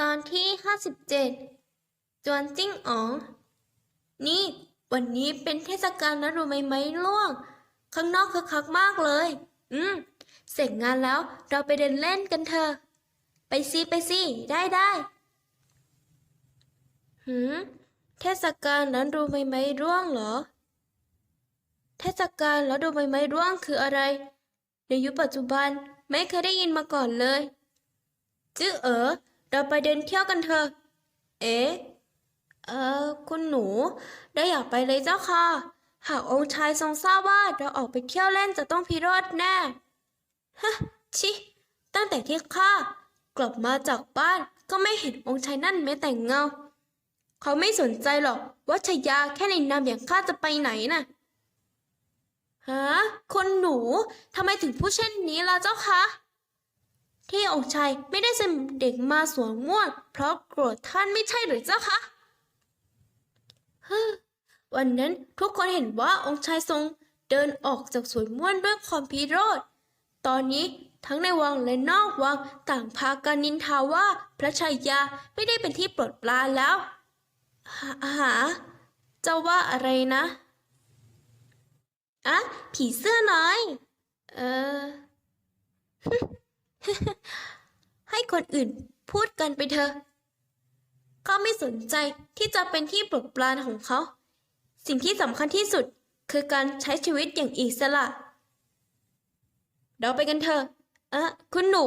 ตอนที่ห้าสิบเจ็ดจวนจิ้งอ๋องนี่ วันนี้เป็นเทศกาลนะรู้ไหมไหมล่วง ข้างนอกคึกคักมากเลย อืม เสร็จงานแล้วเราไปเดินเล่นกันเถอะ ไปสิไปสิได้ได้หืม เทศกาลนั้นรู้ไหมไหมร่วงเหรอ เทศกาลแล้วดูใบไม้ร่วงคืออะไร ในยุคปัจจุบันไม่เคยได้ยินมาก่อนเลย จื้อเอ๋อ เราไปเดินเที่ยวกันเถอะ เอ๊ะเออคุณหนู ได้อยากไปเลยเจ้าค่ะ หากองค์ชายทรงทราบว่าเราออกไปเที่ยวเล่นจะต้องพิโรธแน่ ฮะ ชิ ตั้งแต่ที่ข้ากลับมาจากบ้านก็ไม่เห็นองค์ชายนั่นแม้แต่เงา เขาไม่สนใจหรอกว่าชายาแค่ในนามอย่างข้าจะไปไหนน่ะฮะคนหนูทำไมถึงพูดเช่นนี้ล่ะเจ้าคะ ที่องค์ชายไม่ได้เสด็จมาสวนม่วนเพราะโกรธท่านไม่ใช่หรือเจ้าคะวันนั้นทุกคนเห็นว่าองค์ชายทรงเดินออกจากสวนม่วนด้วยความพิโรธ ตอนนี้ทั้งในวังและนอกวังต่างพากันนินทาว่าพระชายาไม่ได้เป็นที่โปรดปรานแล้ว หาหาเจ้าว่าอะไรนะอะผีเสื้อน้อย เออ คนอื่นพูดกันไปเถอะ เขาไม่สนใจที่จะเป็นที่โปรดปรานของเขา สิ่งที่สำคัญที่สุดคือการใช้ชีวิตอย่างอิสระ เราไปกันเถอะเออคุณหนู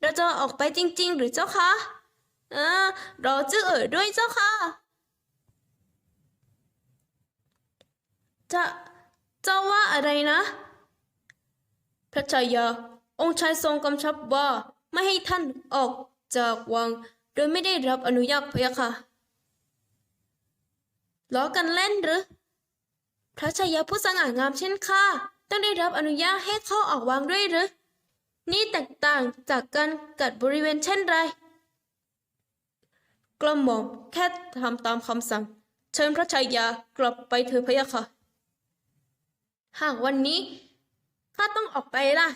เราจะออกไปจริง ๆ หรือเจ้าคะเออรอจื้อเอ๋อด้วยเจ้าค่ะ จะเจ้าว่าอะไรนะ พระชายาองค์ชายทรงกำชับว่า ไม่ให้ท่านออกจากวัง โดยไม่ได้รับอนุญาตพะยะค่ะล้อกันเล่นหรือ พระชายาผู้สง่างามเช่นข้าต้องได้รับอนุญาตให้เข้าออกวังด้วยหรือ นี่แตกต่างจากการกัดบริเวณเช่นไรกระหม่อมแค่ทำตามคำสั่ง เชิญพระชายากลับไปเถิดพะยะค่ะ หากวันนี้ข้าต้องออกไปล่ะ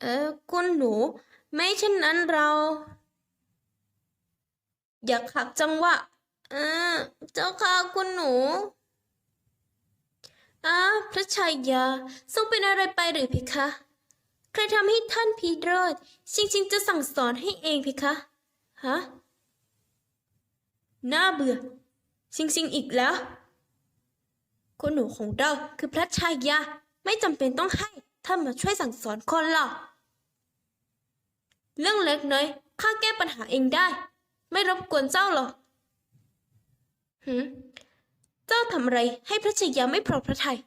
เออคุณหนู ไม่เช่นนั้นเรา อยากขักจังหวะเออเจ้าค่ะคุณหนูอ้าพระชายาทรงเป็นอะไรไปหรือเพคะ ใครทำให้ท่านพีโรธจริงๆจะสั่งสอนให้เองเพคะฮะน่าเบื่อจริงๆอีกแล้วคุณหนูของเราคือพระชายา ไม่จำเป็นต้องให้ท่านมาช่วยสั่งสอนคนหรอก เรื่องเล็กน้อยข้าแก้ปัญหาเองได้ ไม่รบกวนเจ้าหรอกหืมเจ้าทำอะไรให้พระชายาไม่พอพระทยัย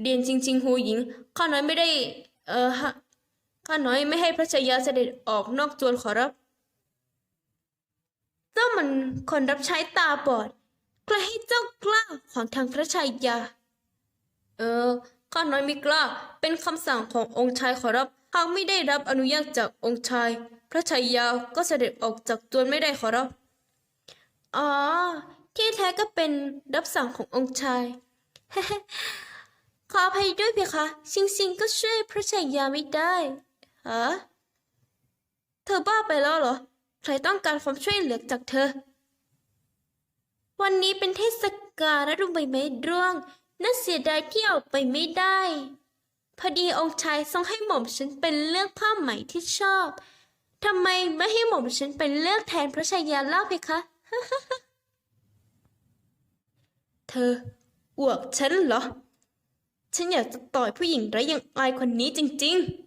เรียนจริง ๆ หูหญิง ข้าน้อยไม่ได้ เออฮะข้าน้อยไม่ให้พระชายาเสด็จออกนอกจวนขอรับ เจ้ามันคนรับใช้ตาบอดใครให้เจ้ากล้าขวางทางพระชายา เออ ข้าน้อยไม่กล้า เป็นคำสั่งขององค์ชายขอรับ หากไม่ได้รับอนุญาตจากองค์ชาย พระชายาก็เสด็จออกจากจวนไม่ได้ขอรับ อ๋อ ที่แท้ก็เป็นรับสั่งขององค์ชาย ขออภัยด้วยเพคะ ชิงชิงก็ช่วยพระชายาไม่ได้ฮะเธอบ้าไปแล้วเหรอ ใครต้องการความช่วยเหลือจากเธอ วันนี้เป็นเทศกาลฤดูใบไม้ร่วงน่าเสียดายที่ออกไปไม่ได้ พอดีองค์ชายทรงให้หม่อมฉันเป็นเลือกผ้าไหมที่ชอบทำไมไม่ให้หม่อมฉันเป็นเลือกแทนพระชายาเล่าเพคะ เธออวกฉันเหรอ ฉันอยากจะต่อยผู้หญิงไร้อย่างอายคนนี้จริง ๆ